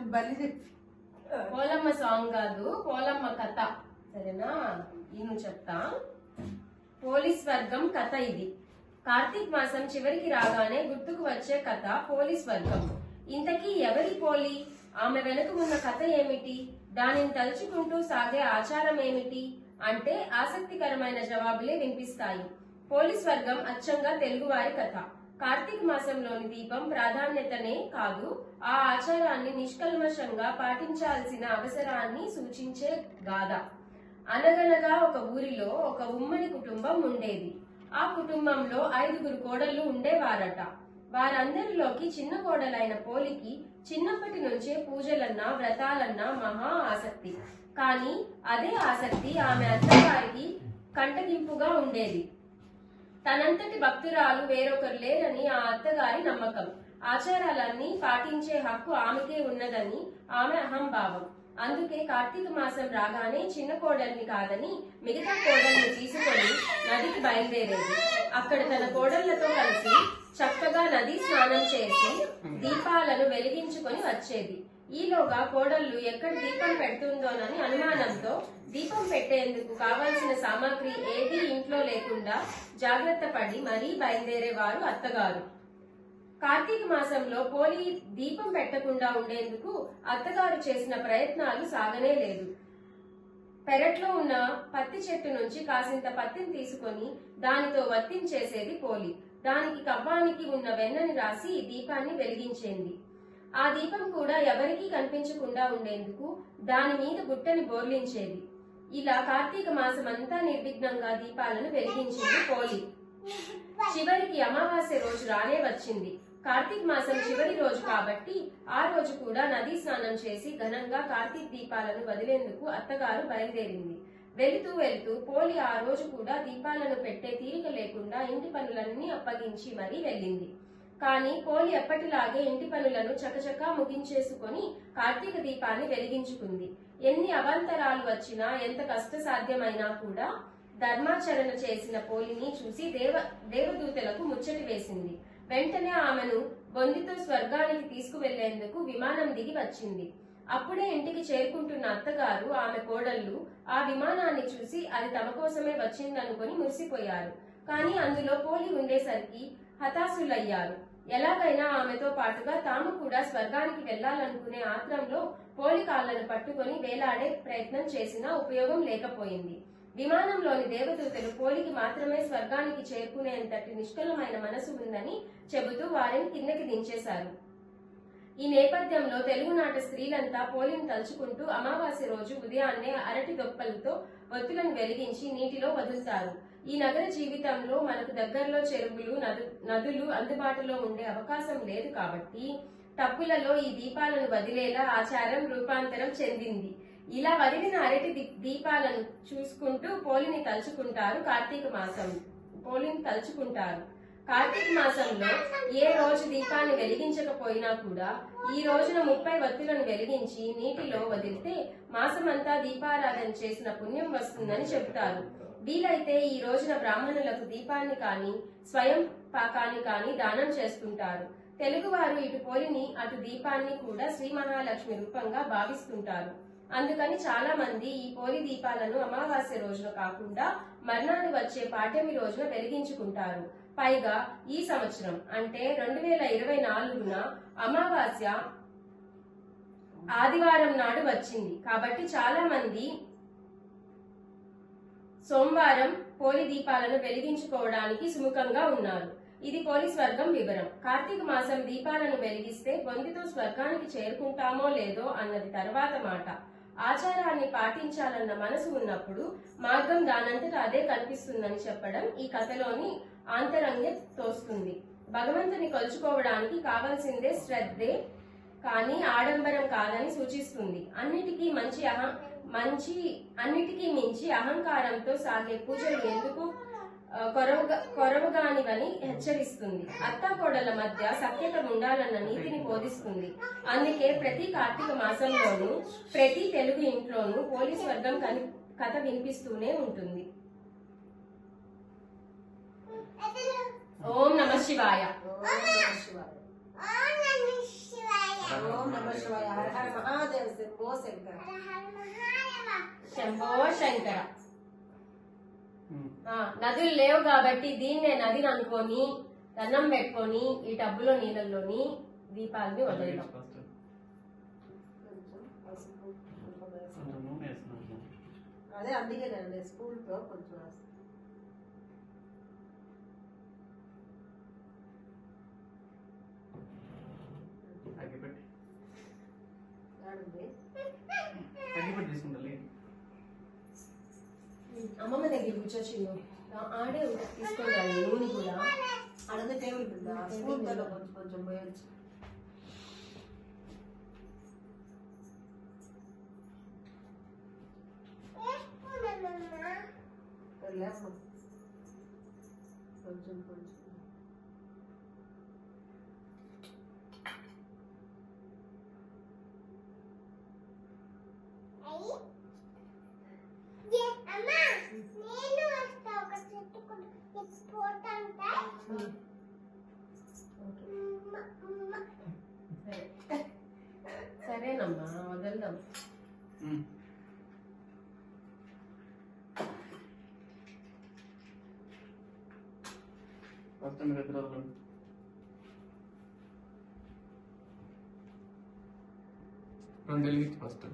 బలి చెప్పి పోలమ్మ సాంగ్ కాదు పోలమ్మ కథ. సరేనా? నేను చెప్తా. పోలీస్ వర్గం కథ ఇది. కార్తీక్ మాసం చివరికి రాగానే గుర్తుకు వచ్చే కథ పోలీస్ వర్గం. ఇంతకీ ఎవరి పోలి? ఆమె వెనుక ఉన్న కథ ఏమిటి? దానిని తలుచుకుంటూ సాగే ఆచారం ఏమిటి? అంటే ఆసక్తికరమైన జవాబులే వినిపిస్తాయి. పోలీస్ వర్గం అచ్చంగా తెలుగువారి కథ. కార్తీక మాసంలోని దీపం ప్రాధాన్యతనే కాదు ఆ ఆచారాన్ని నిష్కల్మషంగా పాటించాల్సిన అవసరాన్ని సూచించే గాథ. అనగనగా ఒక ఊరిలో ఒక ఉమ్మడి కుటుంబం ఉండేది. ఆ కుటుంబంలో ఐదుగురు కోడళ్ళు ఉండేవారట. వారందరిలోకి చిన్న కోడలైన పోలికి చిన్నప్పటి నుంచే పూజలన్నా వ్రతాలన్నా మహా ఆసక్తి. కానీ అదే ఆసక్తి ఆమె అత్తగారికి కంటగింపుగా ఉండేది. తనంతటి భక్తురాలు వేరొకరు లేరని ఆ అత్తగారి నమ్మకం. ఆచారాలన్నీ పాటించే హక్కు ఆమెకే ఉన్నదని ఆమె అహంభావం. అందుకే కార్తీక మాసం రాగానే చిన్న కోడల్ని కాదని మిగతా కోడల్ని తీసుకొని నదికి బయలుదేరేది. అక్కడ తన కోడళ్ళతో కలిసి చక్కగా నది స్నానం చేసి దీపాలను వెలిగించుకొని వచ్చేది. ఈలోగా కోడళ్ళు ఎక్కడ దీపం పెడుతుందోనని అనుమానంతో దీపం పెట్టేందుకు కావాల్సిన సామాగ్రి ఏదీ ఇంట్లో లేకుండా జాగ్రత్త పడి మరీ బయలుదేరేవారు అత్తగారు. కార్తీక మాసంలో పోలి దీపం పెట్టకుండా ఉండేందుకు అత్తగారు చేసిన ప్రయత్నాలు సాగనే లేదు. పెరట్లో ఉన్న పత్తి చెట్టు నుంచి కాసింత పత్తిని తీసుకొని దానితో వత్తించేసేది పోలి దానికి కవ్వానికి ఉన్న వెన్నని రాసి దీపాన్ని వెలిగించేది. ఆ దీపం కూడా ఎవరికీ కనిపించకుండా ఉండేందుకు దాని మీద గుట్టని బోర్లించేది. ఇలా కార్తీక మాసం అంతా నిర్విఘ్నంగా దీపాలను వెలిగించింది పోలి చివరికి అమావాస్య రోజు రానే వచ్చింది. కార్తీక మాసం చివరి రోజు కాబట్టి ఆ రోజు కూడా నదీ స్నానం చేసి ఘనంగా కార్తీక దీపాలను వదిలేందుకు అత్తగారు బయలుదేరింది. వెళుతూ వెళుతూ పోలి ఆ రోజు కూడా దీపాలను పెట్టే తీరిక లేకుండా ఇంటి పనులన్నీ అప్పగించి మరీ వెళ్ళింది. కానీ పోలి ఎప్పటిలాగే ఇంటి పనులను చకచకా ముగించేసుకొని కార్తీక దీపాన్ని వెలిగించుకుంది. ఎన్ని అవంతరాలు వచ్చినా ఎంత కష్టసాధ్యమైనా కూడా ధర్మాచరణ చేసిన పోలిని చూసి దేవ దేవదూతలకు ముచ్చటి వేసింది. వెంటనే ఆమెను బొందితో స్వర్గానికి తీసుకువెళ్ళేందుకు విమానం దిగి వచ్చింది. అప్పుడే ఇంటికి చేరుకుంటున్న అత్తగారు ఆమె కోడళ్ళు ఆ విమానాన్ని చూసి అది తమ కోసమే వచ్చిందనుకుని మురిసిపోయారు. కానీ అందులో పోలి ఉండేసరికి హతాశులయ్యారు. ఎలాగైనా ఆమెతో పాటుగా తాము కూడా స్వర్గానికి వెళ్ళాలనుకునే ఆత్రంలో పోలి కాళ్ళను పట్టుకొని వేలాడే ప్రయత్నం చేసినా ఉపయోగం లేకపోయింది. విమానంలోని దేవదూతలు పోలికి మాత్రమే స్వర్గానికి చేరుకునేంతటి నిష్కలమైన మనసు ఉందని చెబుతూ వారిని కిందకి దించేశారు. ఈ నేపథ్యంలో తెలుగునాట స్త్రీలంతా పోలిని తలుచుకుంటూ అమావాస్య రోజు ఉదయాన్నే అరటి దొప్పలతో ఒత్తులను వెలిగించి నీటిలో వదులుతారు. ఈ నగర జీవితంలో మనకు దగ్గరలో చెరువులు నదులు అందుబాటులో ఉండే అవకాశం లేదు కాబట్టి టప్పులలో ఈ దీపాలను వదిలేలా ఆచారం రూపాంతరం చెందింది. ఇలా వదిలిన అరటి దీపాలను చూసుకుంటూ పోలిని తలుచుకుంటారు కార్తీక మాసం పోలిని తలుచుకుంటారు. కార్తీక మాసంలో ఏ రోజు దీపాన్ని వెలిగించకపోయినా కూడా ఈ రోజున ముప్పై వత్తులను వెలిగించి నీటిలో వదిలితే మాసమంతా దీపారాధన చేసిన పుణ్యం వస్తుందని చెబుతారు. వీలైతే ఈ రోజున బ్రాహ్మణులకు దీపాన్ని కానీ స్వయం పాకాన్ని కానీ దానం చేస్తుంటారు. తెలుగువారు ఇటు పోలిని అటు దీపాన్ని కూడా శ్రీ మహాలక్ష్మి రూపంగా భావిస్తుంటారు. అందుకని చాలా మంది ఈ పోలి దీపాలను అమావాస్య రోజున కాకుండా మర్నాడు వచ్చే పాఠ్యమి రోజున వెలిగించుకుంటారు. పైగా ఈ సంవత్సరం అంటే రెండు వేల ఇరవై నాలుగున అమావాస్య ఆదివారం నాడు వచ్చింది. కాబట్టి చాలా మంది సోమవారం పోలి దీపాలను వెలిగించుకోవడానికి సుముఖంగా ఉన్నారు. ఇది పోలి స్వర్గం వివరం. కార్తీక మాసం దీపాలను వెలిగిస్తే బొందితో స్వర్గానికి చేరుకుంటామో లేదో అన్నది తర్వాత మాట. ఆచారాన్ని పాటించాలన్న మనసు ఉన్నప్పుడు మార్గం దానంతట అదే కల్పిస్తుందని చెప్పడం ఈ కథలోని ఆంతరంగే తోస్తుంది. భగవంతుని కొలుచుకోవడానికి కావలసిందే శ్రద్ధే కానీ ఆడంబరం కాదని సూచిస్తుంది. అన్నిటికీ మంచి అహం మంచి అన్నిటికీ మించి అహంకారంతో సాగే పూజలు ఎందుకు? ఆ, కొరవగా కొరవగానివని హెచ్చరిస్తుంది. అత్తాకోడల మధ్య సఖ్యత ఉండాలన్న నీతిని బోధిస్తుంది. అందుకే ప్రతి కార్తీక మాసంలోనూ ప్రతి తెలుగు ఇంట్లోనూ పోలీస్ వర్గం కని కథ వినిపిస్తూనే ఉంటుంది. ఓం నమ శివాయ. ఓం నమః హర హర మహాదేవ శంభో శంకర. నదులు లేవు కాబట్టి దీన్నే నదిని అనుకొని దండం పెట్టుకొని ఈ టబ్బులో నీళ్ళల్లోని దీపాలని వేస్తున్నాను అదే అందుకేనండి స్కూల్తో కొంచెం. అగ్గిపెట్టి అమ్మమ్మ దగ్గర కూర్చోచిండు ఆడే తీసుకుంటాను నూనె కూడా అడగ టేబుల్ మీద స్కూల్తో కొంచెం కొంచెం పోయొచ్చు లేమ్మా. కొంచెం కొంచెం సరే సరేనమ్మా వదలదాం. ఫస్ట్ మీరు ఎదురు వదలండి రెండు ఫస్ట్